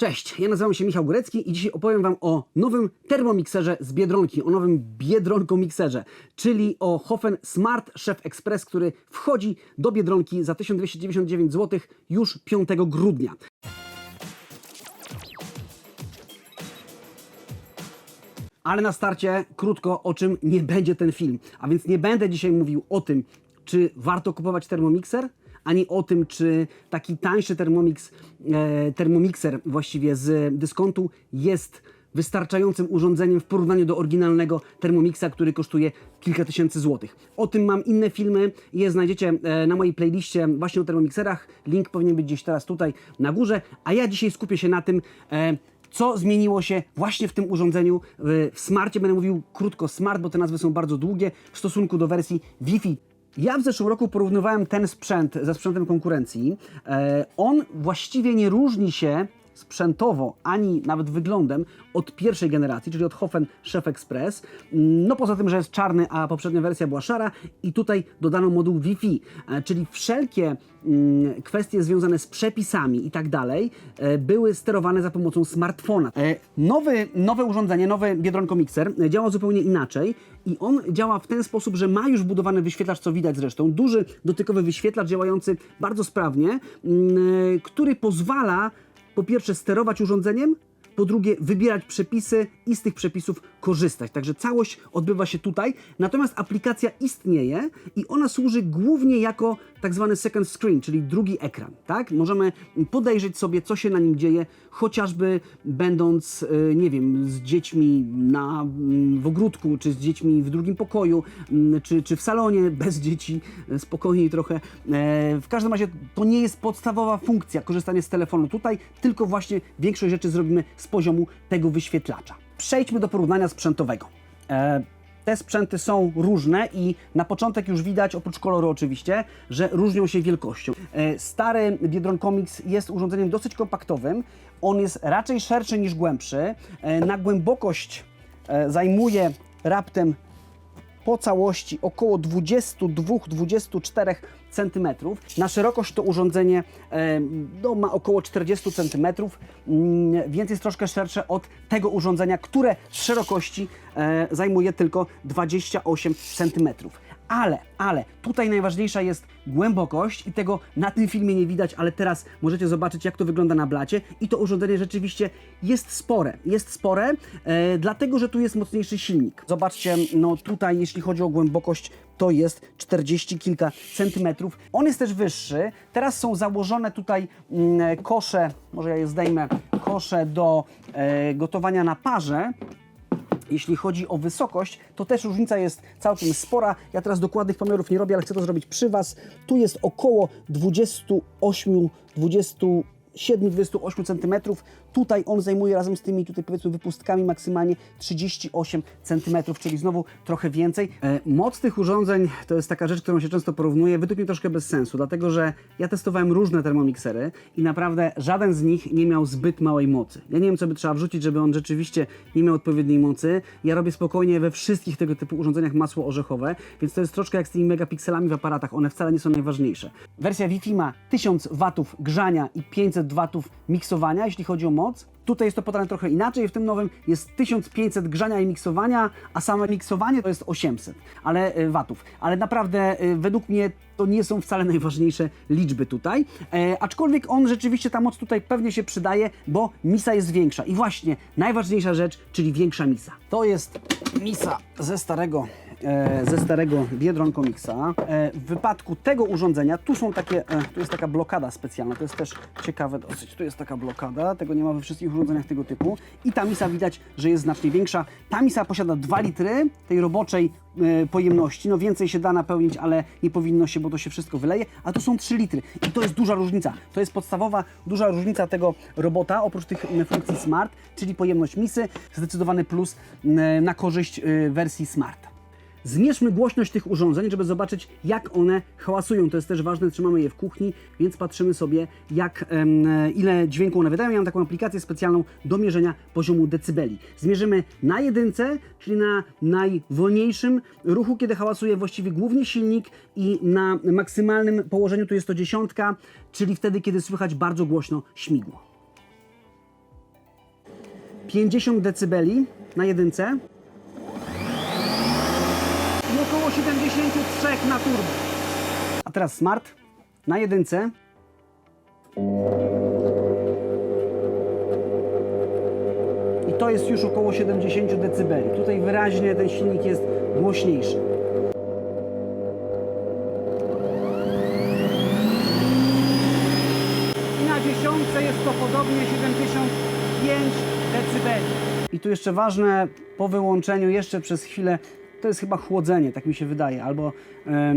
Cześć, ja nazywam się Michał Górecki i dzisiaj opowiem Wam o nowym termomikserze z Biedronki, o nowym Biedronko mikserze, czyli o Hofen Smart Chef Express, który wchodzi do Biedronki za 1299 zł już 5 grudnia. Ale na starcie krótko o czym nie będzie ten film. A więc nie będę dzisiaj mówił o tym, czy warto kupować termomikser, ani o tym, czy taki tańszy thermomix, e, termomikser właściwie z dyskontu jest wystarczającym urządzeniem w porównaniu do oryginalnego Thermomixa, który kosztuje kilka tysięcy złotych. O tym mam inne filmy, je znajdziecie e, na mojej playliście właśnie o termomikserach. Link powinien być gdzieś teraz tutaj na górze, a ja dzisiaj skupię się na tym, e, co zmieniło się właśnie w tym urządzeniu. W w Smarcie będę mówił krótko Smart, bo te nazwy są bardzo długie w stosunku do wersji Wi-Fi. Ja w zeszłym roku porównywałem ten sprzęt ze sprzętem konkurencji. E, on właściwie nie różni się sprzętowo, ani nawet wyglądem od pierwszej generacji, czyli od Hofen Chef Express. No poza tym, że jest czarny, a poprzednia wersja była szara i tutaj dodano moduł Wi-Fi, e, czyli wszelkie mm, kwestie związane z przepisami i tak dalej e, były sterowane za pomocą smartfona. E, Nowy, nowe urządzenie, nowy Biedronko Mixer działa zupełnie inaczej i on działa w ten sposób, że ma już budowany wyświetlacz, co widać zresztą, duży dotykowy wyświetlacz działający bardzo sprawnie, mm, który pozwala po pierwsze sterować urządzeniem, po drugie wybierać przepisy i z tych przepisów korzystać. Także całość odbywa się tutaj, natomiast aplikacja istnieje i ona służy głównie jako tak zwany second screen, czyli drugi ekran. Tak? Możemy podejrzeć sobie, co się na nim dzieje, chociażby będąc, e, nie wiem, z dziećmi na, w ogródku, czy z dziećmi w drugim pokoju, mm, czy, czy w salonie bez dzieci, e, spokojniej trochę. E, W każdym razie to nie jest podstawowa funkcja korzystanie z telefonu tutaj, tylko właśnie większość rzeczy zrobimy z poziomu tego wyświetlacza. Przejdźmy do porównania sprzętowego. E, Te sprzęty są różne i na początek już widać, oprócz koloru oczywiście, że różnią się wielkością. E, Stary Biedron Comics jest urządzeniem dosyć kompaktowym. On jest raczej szerszy niż głębszy. E, Na głębokość zajmuje raptem po całości około 22-24 cm. Na szerokość to urządzenie no, ma około 40 cm, mm, więc jest troszkę szersze od tego urządzenia, które z szerokości e, zajmuje tylko 28 cm. Ale, ale tutaj najważniejsza jest głębokość i tego na tym filmie nie widać, ale teraz możecie zobaczyć jak to wygląda na blacie i to urządzenie rzeczywiście jest spore. Jest spore, e, dlatego że tu jest mocniejszy silnik. Zobaczcie, no tutaj jeśli chodzi o głębokość to jest 40 kilka centymetrów. On jest też wyższy. Teraz są założone tutaj mm, kosze, może ja je zdejmę, kosze do e, gotowania na parze. Jeśli chodzi o wysokość, to też różnica jest całkiem spora. Ja teraz dokładnych pomiarów nie robię, ale chcę to zrobić przy Was. Tu jest około 28, 27-28 cm. Tutaj on zajmuje razem z tymi tutaj powiedzmy wypustkami maksymalnie 38 cm, czyli znowu trochę więcej. E, moc tych urządzeń to jest taka rzecz, którą się często porównuje. Według mnie troszkę bez sensu, dlatego że ja testowałem różne termomiksery i naprawdę żaden z nich nie miał zbyt małej mocy. Ja nie wiem, co by trzeba wrzucić, żeby on rzeczywiście nie miał odpowiedniej mocy. Ja robię spokojnie we wszystkich tego typu urządzeniach masło orzechowe, więc to jest troszkę jak z tymi megapikselami w aparatach. One wcale nie są najważniejsze. Wersja Wi-Fi ma 1000 watów grzania i 500 watów miksowania, jeśli chodzi o moc. Tutaj jest to podane trochę inaczej, w tym nowym jest 1500 grzania i miksowania, a same miksowanie to jest 800 ale, y, watów. Ale naprawdę y, według mnie to nie są wcale najważniejsze liczby tutaj. E, aczkolwiek on rzeczywiście, ta moc tutaj pewnie się przydaje, bo misa jest większa. I właśnie najważniejsza rzecz, czyli większa misa. To jest misa ze starego e, ze starego Biedron Comixa. E, w wypadku tego urządzenia, tu są takie, e, tu jest taka blokada specjalna, to jest też ciekawe dosyć, tu jest taka blokada, tego nie ma we wszystkich urządzeniach tego typu i ta misa widać, że jest znacznie większa. Ta misa posiada 2 litry tej roboczej e, pojemności, no więcej się da napełnić, ale nie powinno się, bo to się wszystko wyleje, a tu są 3 litry i to jest duża różnica. To jest podstawowa, duża różnica tego robota, oprócz tych funkcji Smart, czyli pojemność misy, zdecydowany plus na korzyść e, wersji Smart. Zmierzmy głośność tych urządzeń, żeby zobaczyć, jak one hałasują. To jest też ważne, trzymamy je w kuchni, więc patrzymy sobie, jak, ile dźwięku one wydają. Ja mam taką aplikację specjalną do mierzenia poziomu decybeli. Zmierzymy na jedynce, czyli na najwolniejszym ruchu, kiedy hałasuje właściwie głównie silnik i na maksymalnym położeniu tu jest to dziesiątka, czyli wtedy, kiedy słychać bardzo głośno śmigło. 50 dB na jedynce około 73 na turbo. A teraz smart na jedynce. I to jest już około 70 dB. Tutaj wyraźnie ten silnik jest głośniejszy. I na dziesiątce jest to podobnie 75 dB. I tu jeszcze ważne, po wyłączeniu jeszcze przez chwilę, to jest chyba chłodzenie, tak mi się wydaje, albo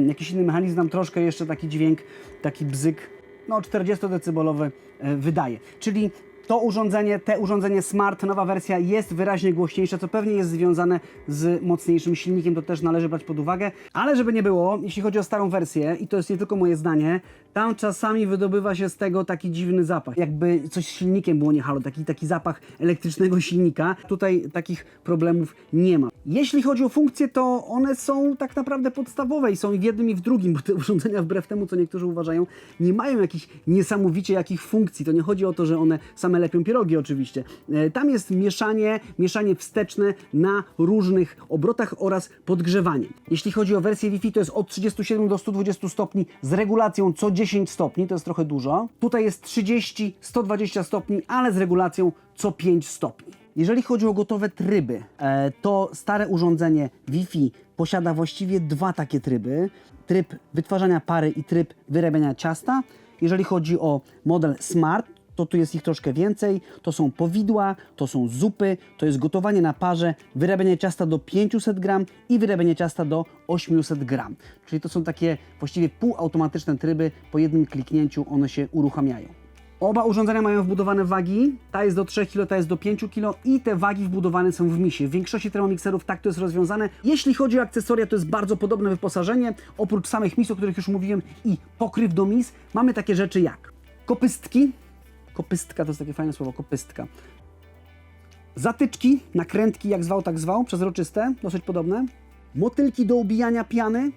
jakiś inny mechanizm nam troszkę jeszcze taki dźwięk, taki bzyk, no 40 decybolowy e, wydaje. Czyli to urządzenie, te urządzenie Smart, nowa wersja jest wyraźnie głośniejsze, co pewnie jest związane z mocniejszym silnikiem, to też należy brać pod uwagę. Ale żeby nie było, jeśli chodzi o starą wersję, i to jest nie tylko moje zdanie, tam czasami wydobywa się z tego taki dziwny zapach. Jakby coś z silnikiem było nie halo, taki, taki zapach elektrycznego silnika. Tutaj takich problemów nie ma. Jeśli chodzi o funkcje, to one są tak naprawdę podstawowe i są w jednym i w drugim, bo te urządzenia, wbrew temu, co niektórzy uważają, nie mają jakichś niesamowicie jakich funkcji. To nie chodzi o to, że one same lepią pierogi oczywiście. E, Tam jest mieszanie, mieszanie wsteczne na różnych obrotach oraz podgrzewanie. Jeśli chodzi o wersję Wi-Fi, to jest od 37 do 120 stopni z regulacją co 10 stopni, to jest trochę dużo. Tutaj jest 30, 120 stopni, ale z regulacją co 5 stopni. Jeżeli chodzi o gotowe tryby, e, to stare urządzenie Wi-Fi posiada właściwie dwa takie tryby. Tryb wytwarzania pary i tryb wyrabiania ciasta. Jeżeli chodzi o model Smart, to tu jest ich troszkę więcej. To są powidła, to są zupy, to jest gotowanie na parze, wyrabianie ciasta do 500 gram i wyrabianie ciasta do 800 gram. Czyli to są takie właściwie półautomatyczne tryby, po jednym kliknięciu one się uruchamiają. Oba urządzenia mają wbudowane wagi, ta jest do 3 kg, ta jest do 5 kg i te wagi wbudowane są w misie. W większości thermomixerów tak to jest rozwiązane. Jeśli chodzi o akcesoria, to jest bardzo podobne wyposażenie. Oprócz samych mis, o których już mówiłem i pokryw do mis, mamy takie rzeczy jak kopystki, kopystka to jest takie fajne słowo, kopystka. Zatyczki, nakrętki, jak zwał, tak zwał, przezroczyste, dosyć podobne. Motylki do ubijania piany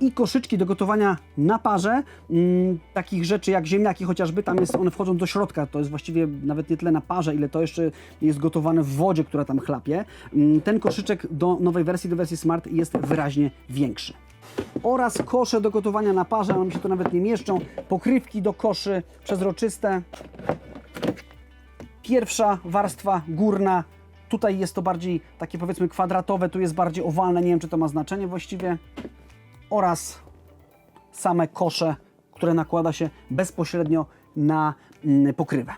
i koszyczki do gotowania na parze. Mm, takich rzeczy jak ziemniaki chociażby, tam jest, one wchodzą do środka. To jest właściwie nawet nie tyle na parze, ile to jeszcze jest gotowane w wodzie, która tam chlapie. Mm, ten koszyczek do nowej wersji, do wersji Smart jest wyraźnie większy oraz kosze do gotowania na parze, one mi się to nawet nie mieszczą, pokrywki do koszy przezroczyste. Pierwsza warstwa górna, tutaj jest to bardziej takie powiedzmy kwadratowe, tu jest bardziej owalne, nie wiem czy to ma znaczenie właściwie. Oraz same kosze, które nakłada się bezpośrednio na mm, pokrywę.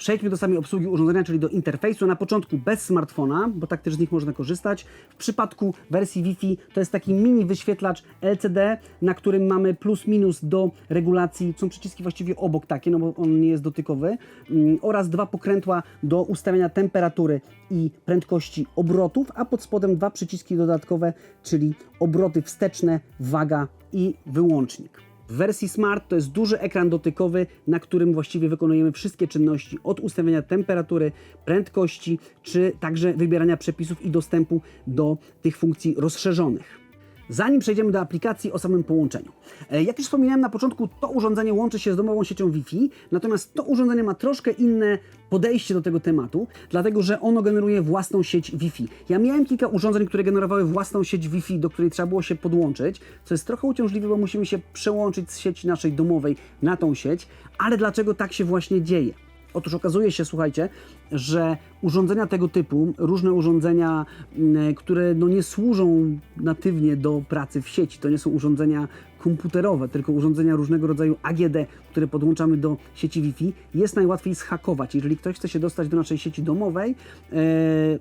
Przejdźmy do samej obsługi urządzenia, czyli do interfejsu. Na początku bez smartfona, bo tak też z nich można korzystać. W przypadku wersji Wi-Fi to jest taki mini wyświetlacz LCD, na którym mamy plus minus do regulacji. Są przyciski właściwie obok takie, no bo on nie jest dotykowy. Mm, Oraz dwa pokrętła do ustawiania temperatury i prędkości obrotów, a pod spodem dwa przyciski dodatkowe, czyli obroty wsteczne, waga i wyłącznik. W wersji Smart to jest duży ekran dotykowy, na którym właściwie wykonujemy wszystkie czynności od ustawienia temperatury, prędkości, czy także wybierania przepisów i dostępu do tych funkcji rozszerzonych. Zanim przejdziemy do aplikacji o samym połączeniu. E, Jak już wspominałem na początku, to urządzenie łączy się z domową siecią Wi-Fi, natomiast to urządzenie ma troszkę inne podejście do tego tematu, dlatego że ono generuje własną sieć Wi-Fi. Ja miałem kilka urządzeń, które generowały własną sieć Wi-Fi, do której trzeba było się podłączyć, co jest trochę uciążliwe, bo musimy się przełączyć z sieci naszej domowej na tą sieć, ale dlaczego tak się właśnie dzieje? Otóż okazuje się, słuchajcie, że urządzenia tego typu, różne urządzenia, mm, które no nie służą natywnie do pracy w sieci, to nie są urządzenia komputerowe, tylko urządzenia różnego rodzaju AGD, które podłączamy do sieci Wi-Fi, jest najłatwiej zhakować. Jeżeli ktoś chce się dostać do naszej sieci domowej, e,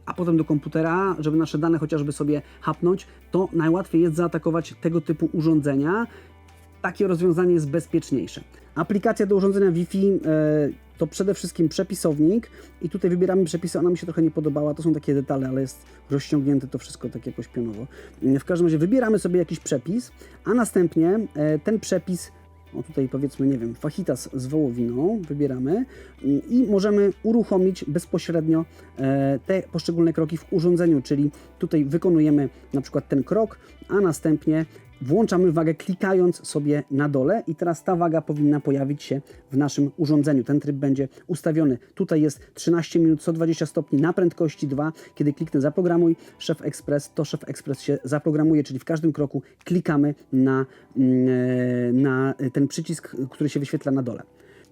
a potem do komputera, żeby nasze dane chociażby sobie hapnąć, to najłatwiej jest zaatakować tego typu urządzenia takie rozwiązanie jest bezpieczniejsze. Aplikacja do urządzenia Wi-Fi e, to przede wszystkim przepisownik i tutaj wybieramy przepisy, ona mi się trochę nie podobała, to są takie detale, ale jest rozciągnięte to wszystko tak jakoś pionowo. E, W każdym razie wybieramy sobie jakiś przepis, a następnie e, ten przepis o tutaj powiedzmy, nie wiem, fajitas z wołowiną, wybieramy mm, i możemy uruchomić bezpośrednio e, te poszczególne kroki w urządzeniu, czyli tutaj wykonujemy na przykład ten krok, a następnie włączamy wagę klikając sobie na dole i teraz ta waga powinna pojawić się w naszym urządzeniu. Ten tryb będzie ustawiony. Tutaj jest 13 minut 120 stopni na prędkości 2. Kiedy kliknę zaprogramuj Chef Express, to Chef Express się zaprogramuje, czyli w każdym kroku klikamy na, mm, e, na ten przycisk, który się wyświetla na dole.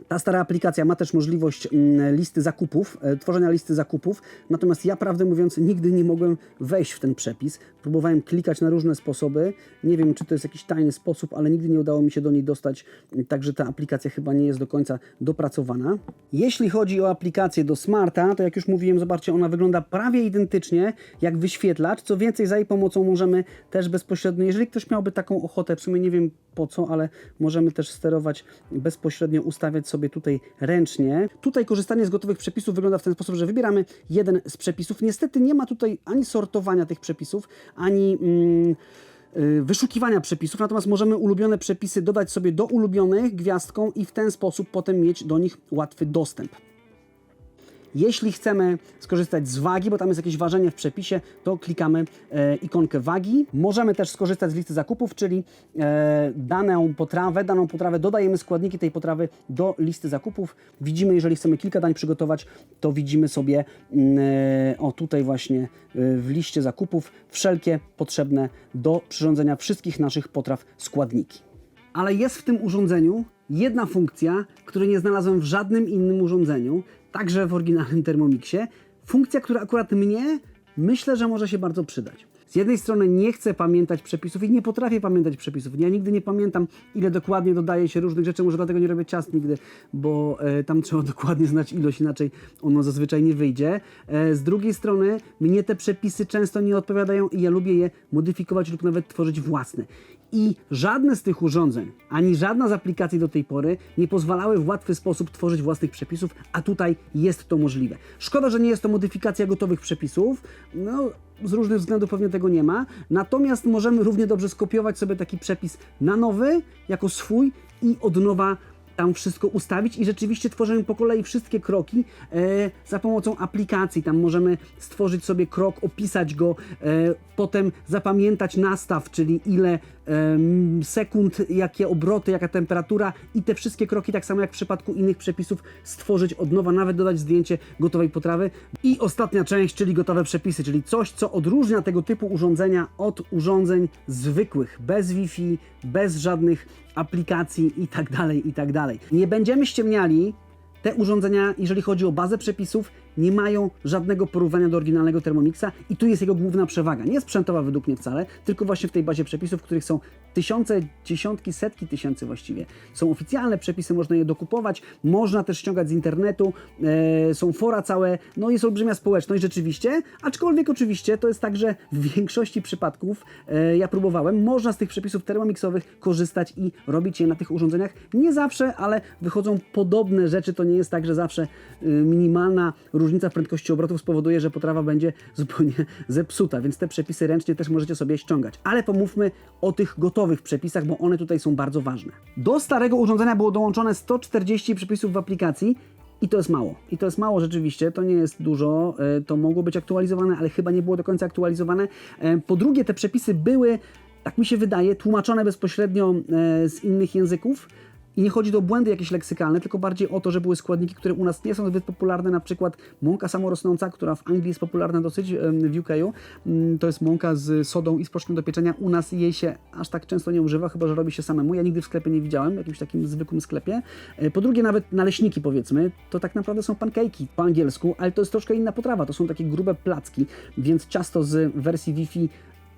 Ta stara aplikacja ma też możliwość mm, listy zakupów, e, tworzenia listy zakupów, natomiast ja prawdę mówiąc nigdy nie mogłem wejść w ten przepis. Próbowałem klikać na różne sposoby. Nie wiem, czy to jest jakiś tajny sposób, ale nigdy nie udało mi się do niej dostać, m, także ta aplikacja chyba nie jest do końca dopracowana. Jeśli chodzi o aplikację do Smarta, to jak już mówiłem, zobaczcie, ona wygląda prawie identycznie jak wyświetlacz. Co więcej, za jej pomocą możemy też bezpośrednio, jeżeli ktoś miałby taką ochotę, w sumie nie wiem po co, ale możemy też sterować bezpośrednio, ustawiać sobie tutaj ręcznie. Tutaj korzystanie z gotowych przepisów wygląda w ten sposób, że wybieramy jeden z przepisów. Niestety nie ma tutaj ani sortowania tych przepisów, ani mm, y, wyszukiwania przepisów, natomiast możemy ulubione przepisy dodać sobie do ulubionych gwiazdką i w ten sposób potem mieć do nich łatwy dostęp. Jeśli chcemy skorzystać z wagi, bo tam jest jakieś ważenie w przepisie, to klikamy e, ikonkę wagi. Możemy też skorzystać z listy zakupów, czyli e, daną potrawę, daną potrawę dodajemy składniki tej potrawy do listy zakupów. Widzimy, jeżeli chcemy kilka dań przygotować, to widzimy sobie mm, e, o tutaj właśnie e, w liście zakupów wszelkie potrzebne do przyrządzenia wszystkich naszych potraw składniki. Ale jest w tym urządzeniu jedna funkcja, której nie znalazłem w żadnym innym urządzeniu, także w oryginalnym Thermomixie. Funkcja, która akurat mnie myślę, że może się bardzo przydać. Z jednej strony nie chcę pamiętać przepisów i nie potrafię pamiętać przepisów. Ja nigdy nie pamiętam, ile dokładnie dodaje się różnych rzeczy. Może dlatego nie robię ciast nigdy, bo e, tam trzeba dokładnie znać ilość, inaczej ono zazwyczaj nie wyjdzie. E, z drugiej strony mnie te przepisy często nie odpowiadają i ja lubię je modyfikować lub nawet tworzyć własne. I żadne z tych urządzeń, ani żadna z aplikacji do tej pory nie pozwalały w łatwy sposób tworzyć własnych przepisów, a tutaj jest to możliwe. Szkoda, że nie jest to modyfikacja gotowych przepisów. No, z różnych względów pewnie tego nie ma. Natomiast możemy równie dobrze skopiować sobie taki przepis na nowy, jako swój i od nowa tam wszystko ustawić i rzeczywiście tworzymy po kolei wszystkie kroki e, za pomocą aplikacji. Tam możemy stworzyć sobie krok, opisać go, e, potem zapamiętać nastaw, czyli ile em, sekund, jakie obroty, jaka temperatura i te wszystkie kroki, tak samo jak w przypadku innych przepisów, stworzyć od nowa, nawet dodać zdjęcie gotowej potrawy. I ostatnia część, czyli gotowe przepisy, czyli coś, co odróżnia tego typu urządzenia od urządzeń zwykłych, bez Wi-Fi, bez żadnych aplikacji i tak dalej, i tak dalej. Nie będziemy ściemniali, te urządzenia, jeżeli chodzi o bazę przepisów, nie mają żadnego porównania do oryginalnego Thermomixa i tu jest jego główna przewaga. Nie sprzętowa według mnie wcale, tylko właśnie w tej bazie przepisów, w których są tysiące, dziesiątki, setki tysięcy właściwie. Są oficjalne przepisy, można je dokupować, można też ściągać z internetu, e, są fora całe, no jest olbrzymia społeczność rzeczywiście, aczkolwiek oczywiście to jest tak, że w większości przypadków, e, ja próbowałem, można z tych przepisów thermomixowych korzystać i robić je na tych urządzeniach. Nie zawsze, ale wychodzą podobne rzeczy, to nie jest tak, że zawsze y, minimalna różnica w prędkości obrotów spowoduje, że potrawa będzie zupełnie zepsuta, więc te przepisy ręcznie też możecie sobie ściągać. Ale pomówmy o tych gotowych przepisach, bo one tutaj są bardzo ważne. Do starego urządzenia było dołączone 140 przepisów w aplikacji. I to jest mało. I to jest mało rzeczywiście, to nie jest dużo. e, To mogło być aktualizowane, ale chyba nie było do końca aktualizowane. E, Po drugie, te przepisy były, tak mi się wydaje, tłumaczone bezpośrednio e, z innych języków. I nie chodzi o błędy jakieś leksykalne, tylko bardziej o to, że były składniki, które u nas nie są zbyt popularne, na przykład mąka samorosnąca, która w Anglii jest popularna dosyć, w UK. Mm, To jest mąka z sodą i z proszkiem do pieczenia. U nas jej się aż tak często nie używa, chyba że robi się samemu. Ja nigdy w sklepie nie widziałem, w jakimś takim zwykłym sklepie. E, Po drugie, nawet naleśniki powiedzmy, to tak naprawdę są pancake'i po angielsku, ale to jest troszkę inna potrawa. To są takie grube placki, więc ciasto z wersji Wi-Fi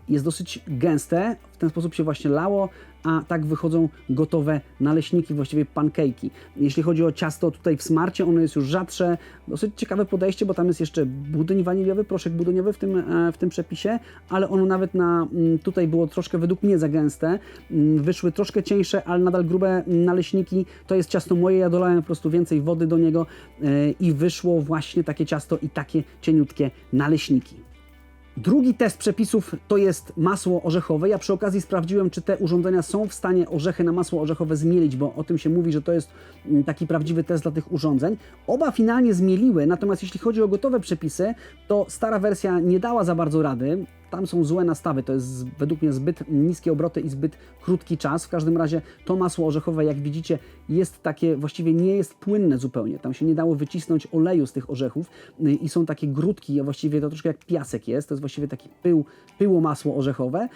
jest dosyć gęste, w ten sposób się właśnie lało, a tak wychodzą gotowe naleśniki, właściwie pancake'i. Jeśli chodzi o ciasto tutaj w smarcie, ono jest już rzadsze, dosyć ciekawe podejście, bo tam jest jeszcze budyń waniliowy, proszek budoniowy w tym, e, w tym przepisie, ale ono nawet na, mm, tutaj było troszkę według mnie za gęste, Mm, wyszły troszkę cieńsze, ale nadal grube mm, naleśniki, to jest ciasto moje, ja dolałem po prostu więcej wody do niego e, i wyszło właśnie takie ciasto i takie cieniutkie naleśniki. Drugi test przepisów to jest masło orzechowe. Ja przy okazji sprawdziłem, czy te urządzenia są w stanie orzechy na masło orzechowe zmielić, bo o tym się mówi, że to jest mm, taki prawdziwy test dla tych urządzeń. Oba finalnie zmieliły, natomiast jeśli chodzi o gotowe przepisy, to stara wersja nie dała za bardzo rady. Tam są złe nastawy, to jest według mnie zbyt niskie obroty i zbyt krótki czas. W każdym razie to masło orzechowe, jak widzicie, jest takie, właściwie nie jest płynne zupełnie. Tam się nie dało wycisnąć oleju z tych orzechów y, i są takie grudki, a właściwie to troszkę jak piasek jest. To jest właściwie taki pył, pyło masło orzechowe. Y,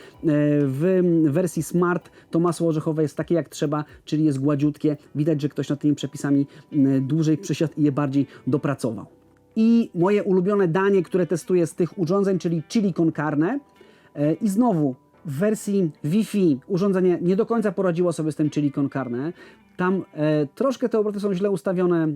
W wersji Smart to masło orzechowe jest takie jak trzeba, czyli jest gładziutkie. Widać, że ktoś nad tymi przepisami y, dłużej przysiadł i je bardziej dopracował. I moje ulubione danie, które testuję z tych urządzeń, czyli chili con carne. E, I znowu w wersji Wi-Fi urządzenie nie do końca poradziło sobie z tym chili con carne. Tam e, troszkę te obroty są źle ustawione.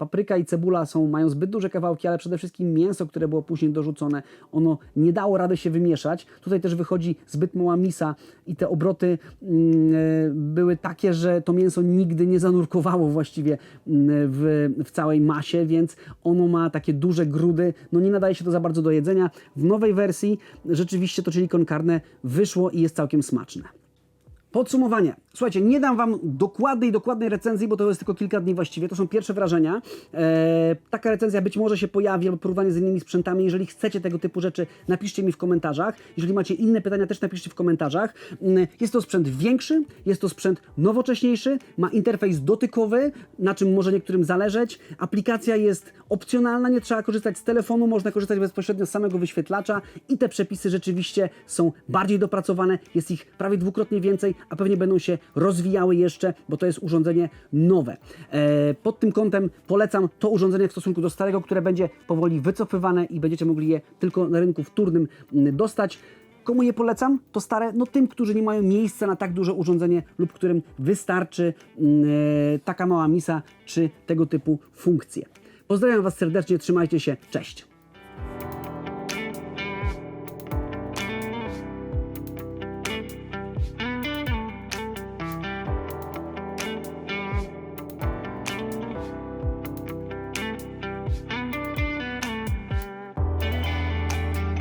Papryka i cebula są, mają zbyt duże kawałki, ale przede wszystkim mięso, które było później dorzucone, ono nie dało rady się wymieszać. Tutaj też wychodzi zbyt mała misa i te obroty mm, e, były takie, że to mięso nigdy nie zanurkowało właściwie mm, w, w całej masie, więc ono ma takie duże grudy, no nie nadaje się to za bardzo do jedzenia. W nowej wersji rzeczywiście to chili con wyszło i jest całkiem smaczne. Podsumowanie. Słuchajcie, nie dam Wam dokładnej, dokładnej recenzji, bo to jest tylko kilka dni właściwie. To są pierwsze wrażenia. Eee, taka recenzja być może się pojawi, albo porównanie z innymi sprzętami. Jeżeli chcecie tego typu rzeczy, napiszcie mi w komentarzach. Jeżeli macie inne pytania, też napiszcie w komentarzach. Mm, Jest to sprzęt większy, jest to sprzęt nowocześniejszy, ma interfejs dotykowy, na czym może niektórym zależeć. Aplikacja jest opcjonalna, nie trzeba korzystać z telefonu, można korzystać bezpośrednio z samego wyświetlacza i te przepisy rzeczywiście są bardziej dopracowane, jest ich prawie dwukrotnie więcej, a pewnie będą się rozwijały jeszcze, bo to jest urządzenie nowe. E, pod tym kątem polecam to urządzenie w stosunku do starego, które będzie powoli wycofywane i będziecie mogli je tylko na rynku wtórnym dostać. Komu je polecam? To stare, no tym, którzy nie mają miejsca na tak duże urządzenie lub którym wystarczy e, taka mała misa czy tego typu funkcje. Pozdrawiam Was serdecznie, trzymajcie się, cześć!